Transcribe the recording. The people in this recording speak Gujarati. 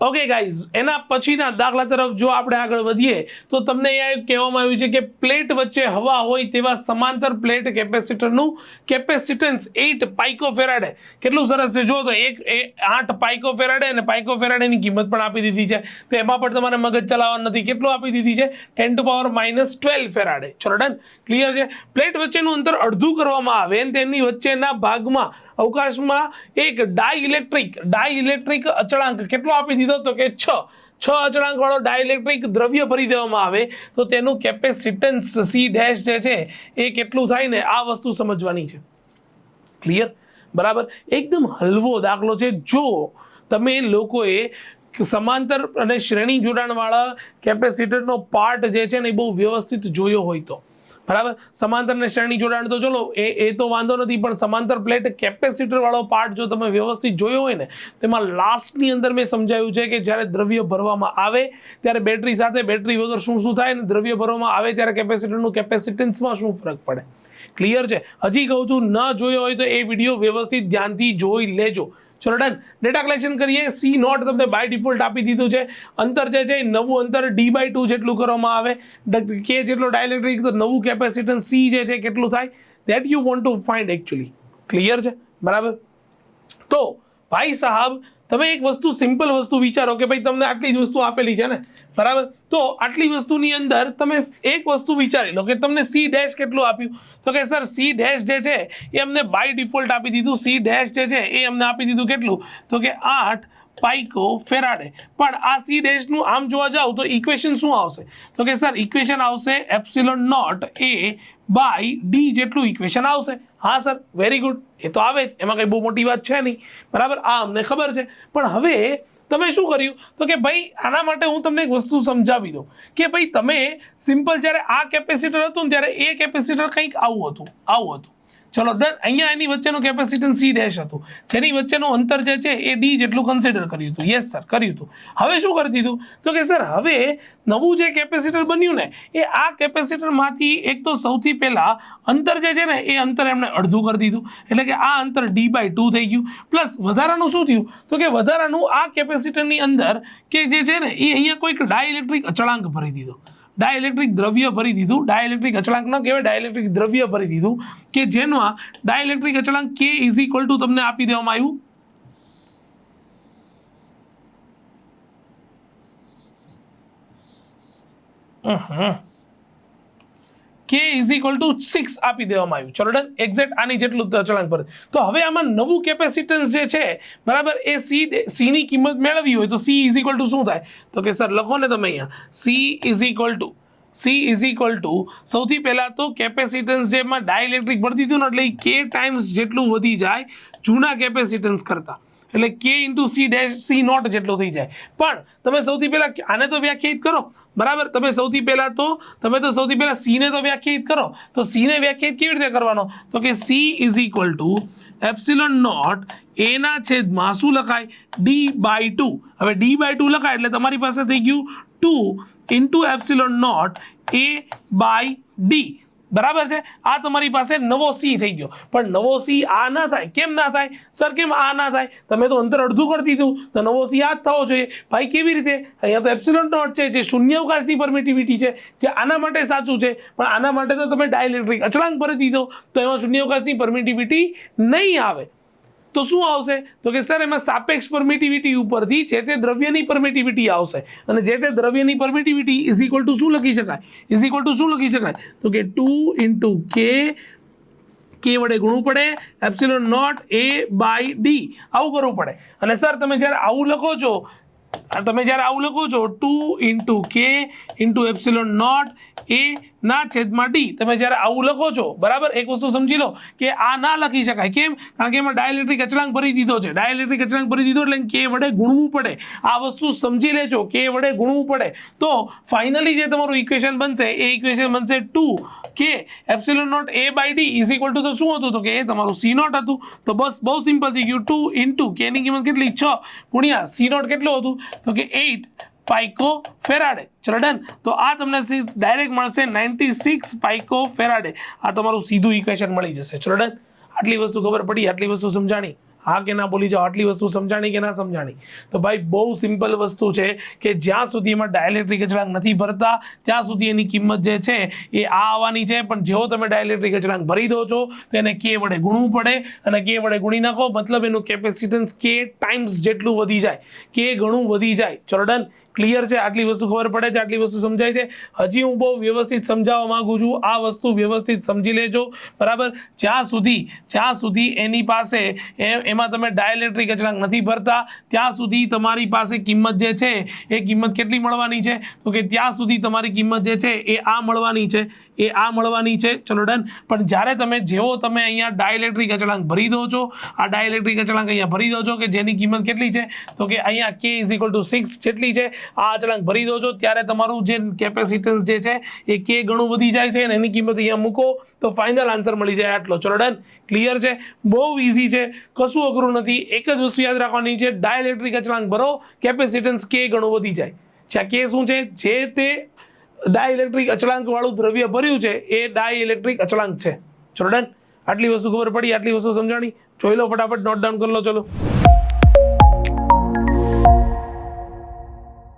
ઓકે ગાઈઝ એના પછીના દાખલા તરફ જો આપણે આગળ વધીએ, તો તમને અહીંયા કહેવામાં આવ્યું છે કે પ્લેટ વચ્ચે હવા હોય તેવા સમાંતર પ્લેટ કેપેસિટરનું કેપેસિટન્સ એઇટ પાઇકોફેરાડે. કેટલું સરસ છે? જો તો એક આઠ પાઇકોફેરાડે અને પાઇકોફેરાડેની કિંમત પણ આપી દીધી છે. તો એમાં પણ તમારે મગજ ચલાવવાનું નથી. કેટલું આપી દીધી છે? Ten to power minus twelve farad. ચલો ડન ક્લિયર છે? પ્લેટ વચ્ચેનું અંતર અડધું કરવામાં આવે અને તેની વચ્ચેના ભાગમાં અવકાશમાં એક ડાઇલેક્ટ્રિક ડાઇલેક્ટ્રિક અચળાંક કેટલો આપી દીધો તો કે છ? છ અચળાંકવાળો ડાયલેક્ટ્રિક દ્રવ્ય ભરી દેવામાં આવે. તો તેનું કેપેસિટન્સ સી ડેશ જે છે, એ કેટલું થાય ને? આ વસ્તુ સમજવાની છે. ક્લિયર બરાબર? એકદમ હલવો દાખલો છે. જો તમે લોકોએ સમાંતર અને શ્રેણી જોડાણવાળા કેપેસિટરનો પાર્ટ જે છે ને એ બહુ વ્યવસ્થિત જોયો હોય તો. બરાબર? સમાંતર ને શ્રેણી જોડાણ તો ચલો, એ એ તો વાંધો નથી, પણ સમાંતર પ્લેટ કેપેસિટર વાળો પાર્ટ જો તમે વ્યવસ્થિત જોયો હોય ને તેમાં લાસ્ટની અંદર મેં સમજાવ્યું છે કે જ્યારે દ્રવ્ય ભરવામાં આવે, ત્યારે બેટરી સાથે બેટરી વગર શું શું થાય ને, દ્રવ્ય ભરવામાં આવે ત્યારે કેપેસિટરનું કેપેસિટન્સમાં શું ફરક પડે? ક્લિયર છે? હજી કહું છું, ન જોયો હોય તો એ વીડિયો વ્યવસ્થિત ધ્યાનથી જોઈ લેજો. ચલો, ડન. ડેટા કલેક્શન કરીએ. સી નોટ તમને બાય ડિફોલ્ટ આપી દીધું છે. અંતર જે છે નવું અંતર ડી બાય ટુ જેટલું કરવામાં આવે. કે જેટલો ડાયલેક્ટ્રિક તો નવું કેપેસિટન્સ સી જે છે કેટલું થાય? That you want to find actually clear છે? બરાબર? તો ભાઈ સાહેબ તમે એક વસ્તુ સિમ્પલ વસ્તુ વિચારો કે ભાઈ તમને આટલી જ વસ્તુ આપેલી છે ને? બરાબર? તો આટલી વસ્તુની અંદર તમે એક વસ્તુ વિચારી લો કે તમને સી ડેશ કેટલું આપ્યું? તો કે સર સી ડેશ જે છે, એ અમને બાય ડિફોલ્ટ આપી દીધું. સી ડેશ જે છે, એ અમને આપી દીધું કેટલું? તો કે આઠ પાઇકો ફેરાડે. પણ આ સી ડેશનું આમ જોવા જાવ તો ઇક્વેશન શું આવશે? તો કે સર ઇક્વેશન આવશે epsilon naught A by D જેટલું ઇક્વેશન આવશે. હા, સર, વેરી ગુડ. એ તો આવે જ. એમાં કંઈ બહુ મોટી વાત છે નહીં. બરાબર? આ અમને ખબર છે. પણ હવે તમે શું કર્યું? તો કે ભાઈ, આના માટે હું તમને એક વસ્તુ સમજાવી દઉં. કે ભાઈ, તમે સિમ્પલ જ્યારે આ કેપેસિટર હતું ને ત્યારે એ કેપેસિટર કંઈક આવું હતું. આવું હતું. ચલો, દર અહીંયા એની વચ્ચેનું કેપેસિટન્સ સી ડેશ હતું. જેની વચ્ચેનું અંતર જે છે, એ ડી જેટલું કન્સિડર કર્યું હતું. યસ સર કર્યું હતું. હવે શું કરી દીધું? તો કે સર હવે નવું જે કેપેસિટર બન્યું ને, એ આ કેપેસિટરમાંથી એક તો સૌથી પહેલાં અંતર જે છે ને, એ અંતર એમણે અડધું કરી દીધું. એટલે કે આ અંતર ડી બાય ટુ થઈ ગયું. પ્લસ વધારાનું શું થયું? તો કે વધારાનું આ કેપેસિટરની અંદર કે જે છે ને, એ અહીંયા કોઈક ડાયઇલેક્ટ્રિક અચળાંક ભરી દીધો. ડાયલેક્ટ્રિક દ્રવ્ય ભરી દીધું. ડાયલેક્ટ્રિક અચળાંક ન કહેવાય ડાયલેક્ટ્રિક દ્રવ્ય ભરી દીધું. કે જેમાં ડાયલેક્ટ્રિક અચળાંક કે ઇઝ ઇક્વલ ટુ તમને આપી દેવામાં આવ્યું. કે ઇઝ ઇક્વલ ટુ સિક્સ આપી દેવામાં આવ્યું. ચલો ડન એક્ઝેક્ટ આની જેટલું અચળાંક પર. તો હવે આમાં નવું કેપેસિટન્સ જે છે, બરાબર, એ સી સી ની કિંમત મેળવવી હોય તો સી ઇઝ ઇક્વલ ટુ શું થાય? તો કે સર લખો ને તમે અહીંયા. C is equal to C is equal to સૌથી પહેલાં તો કેપેસિટન્સ જેમાં ડાયલેક્ટ્રિક ભરતી હતું ને એટલે કે ટાઈમ્સ જેટલું વધી જાય જૂના કેપેસિટન્સ કરતાં. એટલે કે into C dash C naught જેટલો થઈ જાય. પણ તમે સૌથી પહેલાં આને તો વ્યાખ્યાયિત કરો. બરાબર? તમે સૌથી પહેલાં તો, તમે તો સૌથી પહેલાં સી ને તો વ્યાખ્યાયિત કરો. તો સીને વ્યાખ્યાયિત કેવી રીતે કરવાનો? તો કે C is equal to epsilon naught એના છેદમાં શું લખાય? ડી બાય ટુ હવે ડી બાય ટુ લખાય એટલે તમારી પાસે થઈ ગયું two into epsilon naught A by D બરાબર છે? આ તમારી પાસે નવો સી થઈ ગયો. પણ નવો સી આ ના થાય. કેમ ના થાય? સર, કેમ આ ના થાય? તમે તો અંતર અડધું કરી દીધું. તો નવો સી આ જ થવો જોઈએ. ભાઈ, કેવી રીતે? અહીંયા તો એપ્સિલોન નોટ છે, જે શૂન્ય અવકાશની પરમિટિવિટી છે, જે આના માટે સાચું છે. પણ આના માટે તો તમે ડાયલેક્ટ્રિક અચળાંક ભરી દીધો. તો એમાં શૂન્ય અવકાશની પરમિટિવિટી નહીં આવે. તો શું આવશે? તો કે સર, એમાં સાપેક્ષ પરમિટિવિટી ઉપરથી જે તે દ્રવ્યની પરમિટિવિટી આવશે. અને જે તે દ્રવ્યની પરમિટિવિટી ઇઝ ઇક્વલ ટુ શું લખી શકાય? ઇઝ ઇક્વલ ટુ શું લખી શકાય? તો કે ટુ ઇન્ટુ કે કે વડે ગુણવું પડે, epsilon naught A by D આવું કરવું પડે. અને સર, તમે જ્યારે આવું લખો છો, તમે જ્યારે આવું લખો છો, two into K into epsilon naught A ના છેદમાં ડી. તમે જ્યારે આવું લખો છો, બરાબર? એક વસ્તુ સમજી લો કે આ ના લખી શકાય. કેમ? કારણ કે એમાં ડાયલેક્ટ્રિક અચળાંક ભરી દીધો છે. ડાયલેક્ટ્રિક અચળાંક ભરી દીધો એટલે કે વડે ગુણવું પડે. આ વસ્તુ સમજી લેજો, કે વડે ગુણવું પડે. તો ફાઇનલી જે તમારું ઇક્વેશન બનશે, એ ઇક્વેશન બનશે two K epsilon naught A by D is equal to તો શું હતું? તો કે એ તમારું સી નોટ હતું. તો બસ બહુ સિમ્પલ થઈ ગયું. ટુ ઇન્ટુ કે ની કિંમત કેટલી? છ ગુણ્યા સી નોટ કેટલું હતું? તો કે એઇટ પાઇકો ફેરાડે. ચલો, ડન. તો આ તમને ડાયરેક્ટ મળશે નાઇન્ટી સિક્સ પાઇકો ફેરાડે. આ તમારું સીધું ઇક્વેશન મળી જશે. ચલો, ડન. આટલી વસ્તુ ખબર પડી, આટલી વસ્તુ સમજાણી. હા કે ના બોલી જાઓ, આટલી વસ્તુ સમજાણી કે ના સમજાણી? તો ભાઈ, બહુ સિમ્પલ વસ્તુ છે કે જ્યાં સુધી એમાં ડાયલેક્ટ્રિક અચળાંક નથી ભરતા, ત્યાં સુધી એની કિંમત જે છે એ આ આવવાની છે. પણ જેવો તમે ડાયલેક્ટ્રિક અચળાંક ભરી દો છો, તો એને કે વડે ગુણવું પડે અને કે વડે ગુણી નાખો. મતલબ એનું કેપેસિટન્સ કે ટાઈમ્સ જેટલું વધી જાય. કે ઘણું વધી જાય. ચલો ક્લિયર છે, આટલી વસ્તુ ખબર પડે છે, આટલી વસ્તુ સમજાય છે. હજી હું બહુ વ્યવસ્થિત સમજાવવા માંગુ છું, આ વસ્તુ વ્યવસ્થિત સમજી લેજો. બરાબર? જ્યાં સુધી જ્યાં સુધી એની પાસે એમાં તમે ડાયલેક્ટ્રિક અચળાંક નથી ભરતા, ત્યાં સુધી તમારી પાસે કિંમત જે છે, એ કિંમત કેટલી મળવાની છે? તો કે ત્યાં સુધી તમારી કિંમત જે છે, એ આ મળવાની છે. એ આ મળવાની છે. ચલો ડન. પણ જ્યારે તમે જેવો તમે અહીંયા ડાયલેક્ટ્રિક અચળાંક ભરી દો છો, આ ડાયલેક્ટ્રિક અચળાંક અહીંયા ભરી દો છો કે જેની કિંમત કેટલી છે? તો કે અહીંયા કે ઇઝ ઇક્વલ ટુ સિક્સ જેટલી છે, આ અચળાંક ભરી દો છો, ત્યારે તમારું જે કેપેસિટન્સ જે છે એ કે ઘણું વધી જાય છે અને એની કિંમત અહીંયા મૂકો, તો ફાઇનલ આન્સર મળી જાય આટલો. ચલો ડન. ક્લિયર છે? બહુ ઇઝી છે. કશું અઘરું નથી. એક જ વસ્તુ યાદ રાખવાની છે ડાયલેક્ટ્રિક અચળાંક ભરો કેપેસિટન્સ કે ઘણું વધી જાય. જ્યાં કે શું છે? જે તે ડાયઇલેક્ટ્રિક અચળાંક વાળું દ્રવ્ય ભર્યું છે, એ ડાયઇલેક્ટ્રિક અચળાંક છે. ચલો આટલી વસ્તુ ખબર પડી, આટલી વસ્તુ સમજાણી. જોઈ લો ફટાફટ, નોટ ડાઉન કરી લો, ચલો.